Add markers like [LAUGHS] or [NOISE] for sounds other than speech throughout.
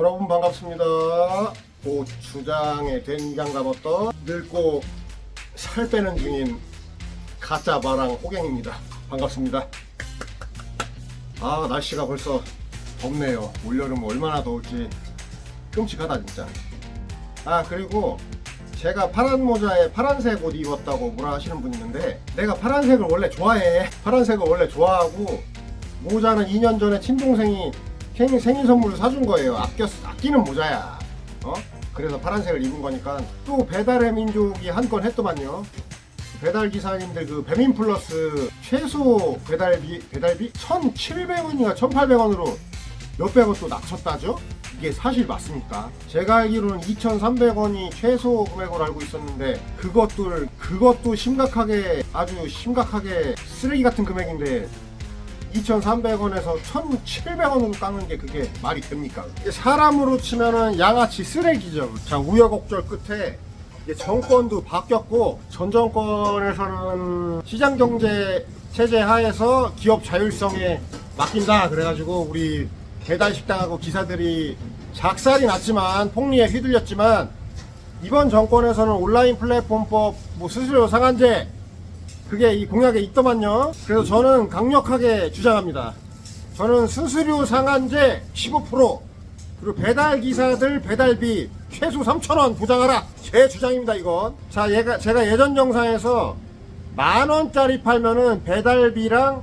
여러분 반갑습니다. 고추장에 된장 담았던 늙고 살 빼는 중인 가짜 마랑 호갱입니다. 반갑습니다. 아 날씨가 벌써 덥네요. 올여름 얼마나 더울지 끔찍하다 진짜. 아 그리고 제가 파란 모자에 파란색 옷 입었다고 뭐라 하시는 분 있는데 내가 파란색을 원래 좋아해. 파란색을 원래 좋아하고 모자는 2년 전에 친동생이 생일, 생일 선물로 사준 거예요. 아껴 아끼는 모자야. 어? 그래서 파란색을 입은 거니까 또 배달의 민족이 한 건 했더만요. 배달 기사님들 그 배민 플러스 최소 배달비 배달비 1,700원인가 1,800원으로 몇백 원 또 낮췄다죠? 이게 사실 맞습니까? 제가 알기로는 2,300원이 최소 금액으로 알고 있었는데 그것도 그것도 심각하게 아주 심각하게 쓰레기 같은 금액인데 2,300원에서 1,700원으로 깎는 게 그게 말이 됩니까? 사람으로 치면은 양아치 쓰레기죠. 자, 우여곡절 끝에 정권도 바뀌었고 전 정권에서는 시장 경제 체제 하에서 기업 자율성에 맡긴다 그래가지고 우리 배달 식당하고 기사들이 작살이 났지만 폭리에 휘둘렸지만 이번 정권에서는 온라인 플랫폼법 뭐 수수료 상한제 그게 이 공약에 있더만요. 그래서 저는 강력하게 주장합니다. 저는 수수료 상한제 15% 그리고 배달 기사들 배달비 최소 3,000원 보장하라. 제 주장입니다, 이건. 자, 얘가 제가 예전 영상에서 만 원짜리 팔면은 배달비랑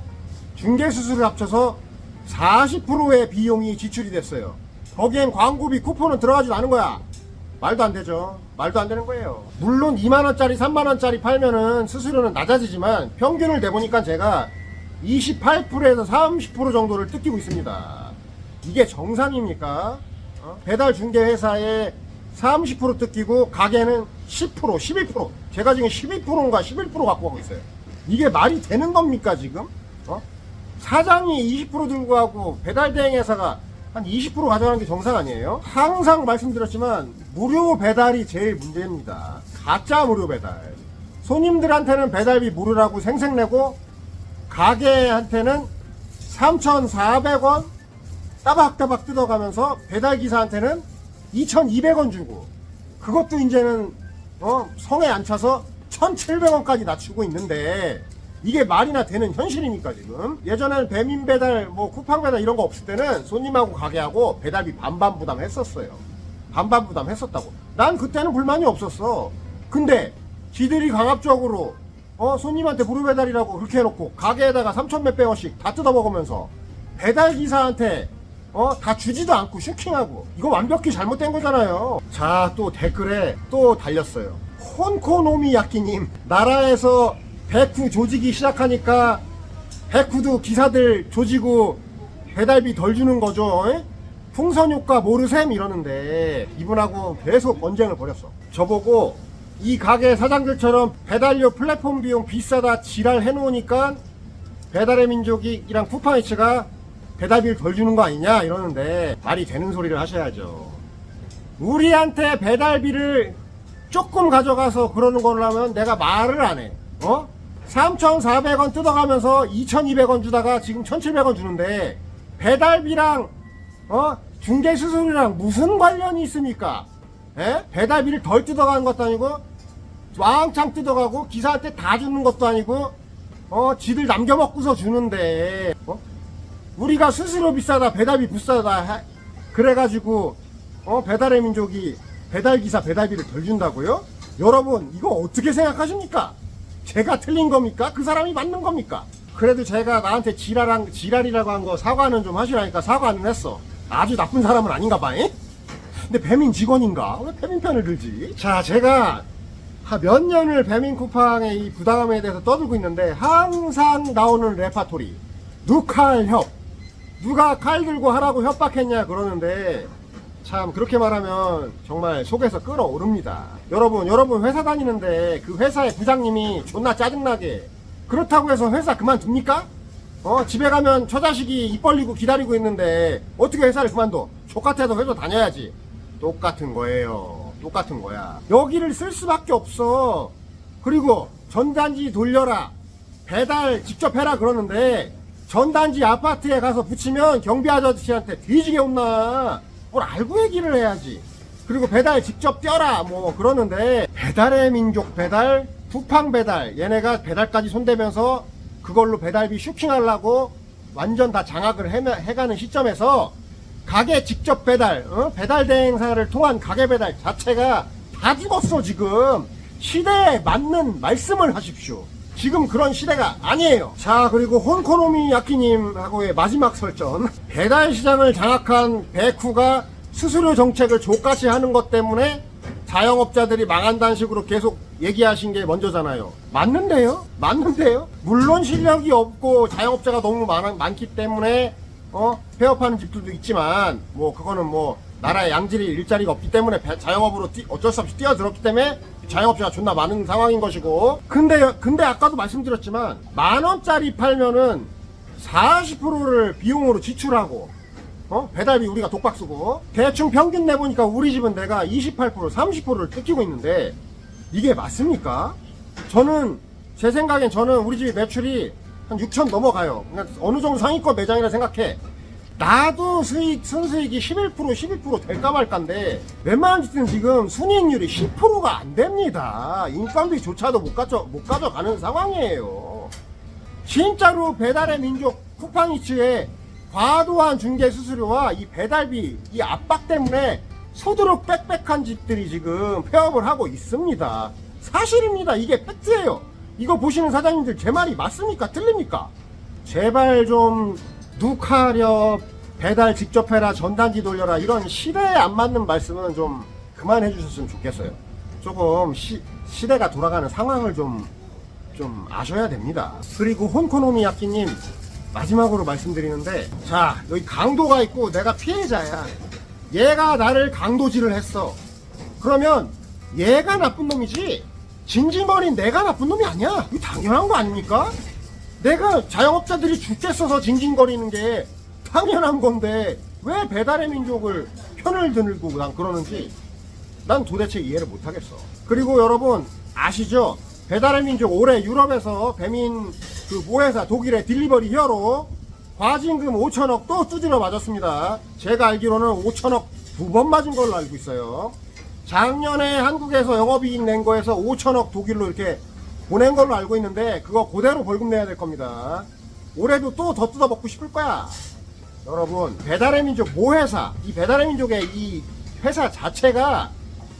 중개 수수료 합쳐서 40%의 비용이 지출이 됐어요. 거기엔 광고비 쿠폰은 들어가지도 않은 거야. 말도 안 되죠. 말도 안 되는 거예요. 물론 2만원짜리, 3만원짜리 팔면은 수수료는 낮아지지만 평균을 내보니까 제가 28%에서 30% 정도를 뜯기고 있습니다. 이게 정상입니까? 어? 배달 중개 회사에 30% 뜯기고 가게는 10%, 11%. 제가 지금 12%인가 11% 갖고 가고 있어요. 이게 말이 되는 겁니까 지금? 어? 사장이 20% 들고 가고 배달 대행 회사가 한 20% 가져가는 게 정상 아니에요? 항상 말씀드렸지만 무료 배달이 제일 문제입니다. 가짜 무료 배달. 손님들한테는 배달비 무료라고 생색 내고 가게한테는 3,400원 따박따박 뜯어가면서 배달 기사한테는 2,200원 주고 그것도 이제는 어, 성에 안 차서 1,700원까지 낮추고 있는데 이게 말이나 되는 현실입니까 지금? 예전에는 배민 배달, 뭐 쿠팡 배달 이런 거 없을 때는 손님하고 가게하고 배달비 반반 부담했었어요. 반반 부담했었다고. 난 그때는 불만이 없었어. 근데 지들이 강압적으로 어 손님한테 무료 배달이라고 그렇게 해놓고 가게에다가 3천 몇백 원씩 다 뜯어 먹으면서 배달 기사한테 어 다 주지도 않고 슈킹하고 이거 완벽히 잘못된 거잖아요. 자 또 댓글에 또 달렸어요. 혼코노미 야끼님 나라에서 백후 조지기 시작하니까 백후도 기사들 조지고 배달비 덜 주는 거죠. 에? 풍선 효과 모르셈 이러는데 이분하고 계속 언쟁을 벌였어. 저보고 이 가게 사장들처럼 배달료 플랫폼 비용 비싸다 지랄 해놓으니까 배달의 민족이랑 쿠팡이츠가 배달비를 덜 주는 거 아니냐 이러는데 말이 되는 소리를 하셔야죠. 우리한테 배달비를 조금 가져가서 그러는 거라면 내가 말을 안 해. 어? 3,400원 뜯어가면서 2,200원 주다가 지금 1,700원 주는데 배달비랑 어? 중개 수수료랑 무슨 관련이 있습니까? 에? 배달비를 덜 뜯어가는 것도 아니고 왕창 뜯어가고 기사한테 다 주는 것도 아니고 어 지들 남겨 먹고서 주는데 어? 우리가 스스로 비싸다 배달비 비싸다 하- 그래가지고 어 배달의 민족이 배달기사 배달비를 덜 준다고요? 여러분 이거 어떻게 생각하십니까? 제가 틀린 겁니까? 그 사람이 맞는 겁니까? 그래도 제가 나한테 지랄한 지랄이라고 한 거 사과는 좀 하시라니까 사과는 했어. 아주 나쁜 사람은 아닌가 봐. 잉? 근데 배민 직원인가? 왜 배민 편을 들지? 자, 제가 한몇 년을 배민 쿠팡의 이 부당함에 대해서 떠들고 있는데 항상 나오는 레파토리. 누칼 협. 누가 칼 들고 하라고 협박했냐 그러는데 참 그렇게 말하면 정말 속에서 끓어오릅니다. 여러분, 여러분 회사 다니는데 그 회사의 부장님이 존나 짜증나게 그렇다고 해서 회사 그만둡니까? 어, 집에 가면 처자식이 입 벌리고 기다리고 있는데 어떻게 회사를 그만둬? 족같아도 회사 다녀야지. 똑같은 거예요. 똑같은 거야. 여기를 쓸 수밖에 없어. 그리고 전단지 돌려라. 배달 직접 해라 그러는데 전단지 아파트에 가서 붙이면 경비 아저씨한테 뒤지게 혼나. 뭘 알고 얘기를 해야지. 그리고 배달 직접 뛰어라 뭐 그러는데 배달의 민족 배달, 쿠팡 배달 얘네가 배달까지 손대면서 그걸로 배달비 슈킹하려고 완전 다 장악을 해, 해가는 시점에서 가게 직접 배달, 어? 배달 대행사를 통한 가게 배달 자체가 다 죽었어 지금 시대에 맞는 말씀을 하십시오. 지금 그런 시대가 아니에요. 자 그리고 혼코노미 야키님하고의 마지막 설전 배달 시장을 장악한 베쿠가 수수료 정책을 족같이 하는 것 때문에 자영업자들이 망한다는 식으로 계속 얘기하신 게 먼저잖아요. 맞는데요? 맞는데요? 물론 실력이 없고 자영업자가 너무 많, 많기 때문에 어 폐업하는 집들도 있지만 뭐 그거는 뭐 나라의 양질의 일자리가 없기 때문에 배- 자영업으로 뛰- 어쩔 수 없이 뛰어들었기 때문에 자영업자가 존나 많은 상황인 것이고 근데 근데 아까도 말씀드렸지만 만 원짜리 팔면은 40%를 비용으로 지출하고 어? 배달비 우리가 독박 쓰고 대충 평균 내보니까 우리 집은 내가 28% 30%를 뜯기고 있는데 이게 맞습니까? 저는 제 생각엔 저는 우리 집 매출이 한 6천 넘어가요. 그냥 어느 정도 상위권 매장이라 생각해. 나도 수익 순수익이 11% 12% 될까 말까인데 웬만한 집은 지금 순이익률이 10%가 안 됩니다. 인건비조차도 못 가져 못 가져가는 상황이에요. 진짜로 배달의 민족 쿠팡이츠의 과도한 중개 수수료와 이 배달비 이 압박 때문에 소드록 빽빽한 집들이 지금 폐업을 하고 있습니다. 사실입니다. 이게 팩트예요. 이거 보시는 사장님들 제 말이 맞습니까? 틀립니까? 제발 좀 누카려 배달 직접 해라 전단지 돌려라 이런 시대에 안 맞는 말씀은 좀 그만해 주셨으면 좋겠어요. 조금 시, 시대가 돌아가는 상황을 좀 좀 아셔야 됩니다. 그리고 혼코노미 야끼님 마지막으로 말씀드리는데 자 여기 강도가 있고 내가 피해자야. 얘가 나를 강도질을 했어. 그러면 얘가 나쁜 놈이지 징징거린 내가 나쁜 놈이 아니야. 이거 당연한 거 아닙니까? 내가 자영업자들이 죽게 써서 징징거리는 게 당연한 건데 왜 배달의 민족을 편을 들고 난 그러는지 난 도대체 이해를 못하겠어. 그리고 여러분 아시죠? 배달의 민족 올해 유럽에서 배민 그 모회사 독일의 딜리버리 히어로 과징금 5천억 또 두드려 맞았습니다. 제가 알기로는 5천억 두 번 맞은 걸로 알고 있어요. 작년에 한국에서 영업이익 낸 거에서 5천억 독일로 이렇게 보낸 걸로 알고 있는데 그거 그대로 벌금 내야 될 겁니다. 올해도 또 더 뜯어 먹고 싶을 거야. 여러분 배달의 민족 모회사 이 배달의 민족의 이 회사 자체가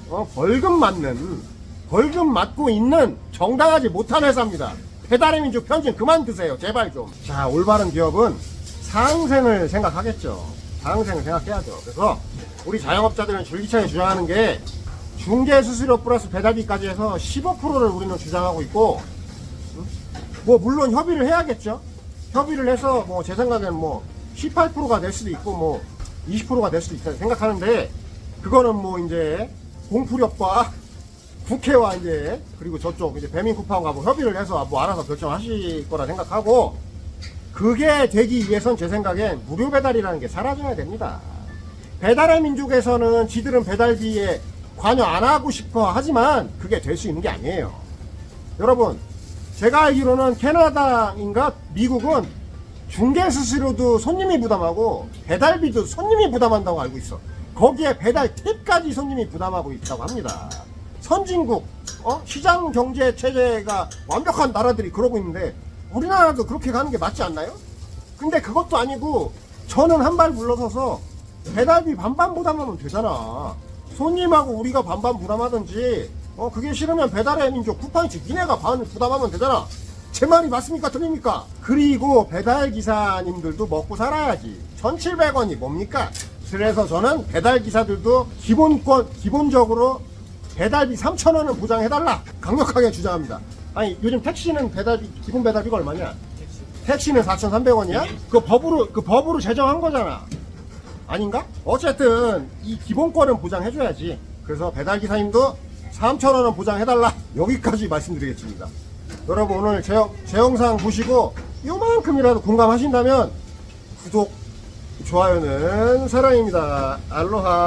어, 벌금 맞는 벌금 맞고 있는 정당하지 못한 회사입니다. 배달의 민족 편진 그만 드세요. 제발 좀. 자 올바른 기업은 상생을 생각하겠죠. 상생을 생각해야죠. 그래서 우리 자영업자들은 줄기차게 주장하는 게 중개 수수료 플러스 배달비까지 해서 15%를 우리는 주장하고 있고 뭐 물론 협의를 해야겠죠. 협의를 해서 뭐 제 생각엔 뭐 18%가 될 수도 있고 뭐 20%가 될 수도 있다 생각하는데 그거는 뭐 이제 공풀협과 [LAUGHS] 국회와 이제 그리고 저쪽 이제 배민쿠팡과 뭐 협의를 해서 뭐 알아서 결정하실 거라 생각하고 그게 되기 위해선 제 생각엔 무료 배달이라는 게 사라져야 됩니다. 배달의 민족에서는 지들은 배달비에 관여 안 하고 싶어 하지만 그게 될 수 있는 게 아니에요. 여러분 제가 알기로는 캐나다인가 미국은 중개 수수료도 손님이 부담하고 배달비도 손님이 부담한다고 알고 있어. 거기에 배달 팁까지 손님이 부담하고 있다고 합니다. 선진국 어? 시장 경제 체제가 완벽한 나라들이 그러고 있는데 우리나라도 그렇게 가는 게 맞지 않나요? 근데 그것도 아니고 저는 한 발 물러서서 배달비 반반 부담하면 되잖아. 손님하고 우리가 반반 부담하든지 어 그게 싫으면 배달의 민족 쿠팡이츠 니네가 반 부담하면 되잖아. 제 말이 맞습니까? 틀립니까? 그리고 배달 기사님들도 먹고 살아야지. 1,700원이 뭡니까? 그래서 저는 배달 기사들도 기본권 기본적으로 배달비 3,000원은 보장해달라. 강력하게 주장합니다. 아니 요즘 택시는 배달비 기본 배달비가 얼마냐? 택시는 4,300원이야? 그 법으로 그 법으로 제정한 거잖아. 아닌가? 어쨌든 이 기본권은 보장해줘야지. 그래서 배달 기사님도 3,000원은 보장해달라. 여기까지 말씀드리겠습니다. 여러분 오늘 제, 제 영상 보시고 요만큼이라도 공감하신다면 구독, 좋아요는 사랑입니다. 알로하.